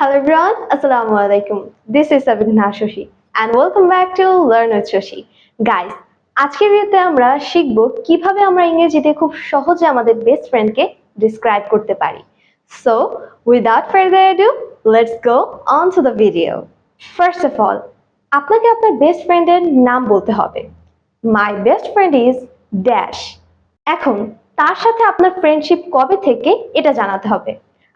Hello everyone, Assalamu alaikum. This is Sabina Shoshi and welcome back to Learn with Shoshi. Guys, আজকের ভিডিওতে আমরা শিখব কীভাবে আমরা ইংরেজিতে খুব সহজে আমাদের বেস্ট ফ্রেন্ডকে ডিসক্রাইব করতে পারি। So without further ado let's go on to the video first of all আপনাকে আপনার বেস্ট ফ্রেন্ডের নাম বলতে হবে। My best friend is dash এখন তার সাথে আপনার ফ্রেন্ডশিপ কবে থেকে এটা জানাতে হবে।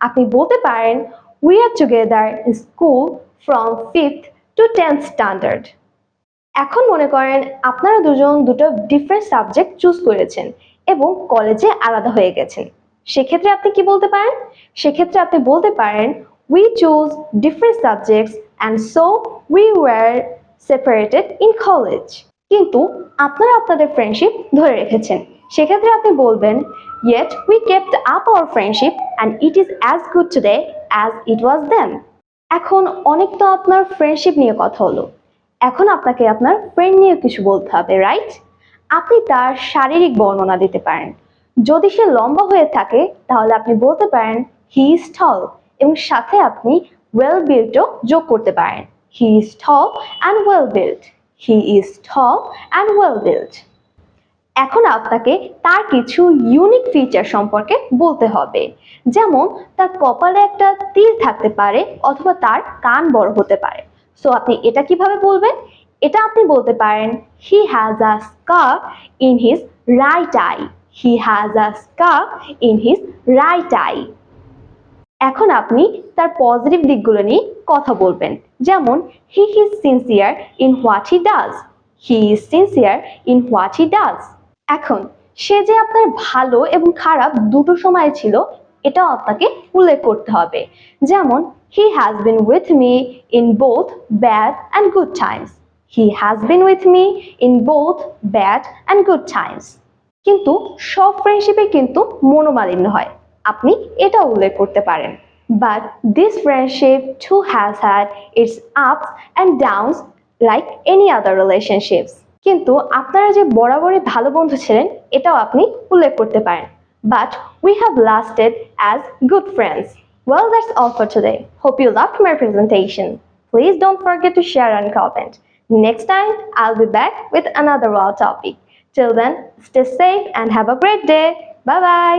আপনি বলতে পারেন we are together in school from fifth to tenth standard এখন মনে করেন আপনারা দুজন দুটো ডিফারেন্ট সাবজেক্ট চুজ করেছেন এবং কলেজে আলাদা হয়ে গেছেন। সেক্ষেত্রে আপনি কি বলতে পারেন? সেক্ষেত্রে আপনি বলতে পারেন we choose different subjects and so we were separated in college কিন্তু আপনারা আপনাদের ফ্রেন্ডশিপ ধরে রেখেছেন। সেক্ষেত্রে আপনি বলবেন, yet we kept up our friendship and it is as good today as it was then এখন অনেক তো আপনার ফ্রেন্ডশিপ নিয়ে কথা হলো। এখন আপনাকে আপনার ফ্রেন্ড নিয়ে কিছু বলতে হবে রাইট আপনি তার শারীরিক বর্ণনা দিতে পারেন। যদি সে লম্বা হয়ে থাকে, তাহলে আপনি বলতে পারেন হি ইজ টল এবং সাথে আপনি ওয়েল বিল্টও যোগ করতে পারেন। He is tall and well built he is tall and well built এখন আপনাকে তার কিছু ইউনিক ফিচার সম্পর্কে বলতে হবে। যেমন, তার কপালে একটা তিল থাকতে পারে অথবা তার কান বড় হতে পারে। সো আপনি এটা কীভাবে বলবেন? এটা আপনি বলতে পারেন he has a scar in his right eye he has a scar in his right eye এখন আপনি তার পজিটিভ দিকগুলো নিয়ে কথা বলবেন। যেমন he is sincere in what he does he is sincere in what he does এখন, সে যে আপনার ভালো এবং খারাপ দুটো সময় ছিল, এটাও আপনাকে উল্লেখ করতে হবে। যেমন he has been with me in both bad and good times he has been with me in both bad and good times কিন্তু, সব ফ্রেন্ডশিপে কিন্তু মনোমালিন্য হয়। আপনি এটা উল্লেখ করতে পারেন। But this friendship too has had its ups and downs like any other relationships কিন্তু আপনারা যে বরাবরই ভালো বন্ধু ছিলেন, এটাও আপনি উল্লেখ করতে পারেন। But we have lasted as good friends well that's all for today hope you love my presentation please don't forget to share and comment next time I will be back with another wall topic till then stay safe and have a great day bye bye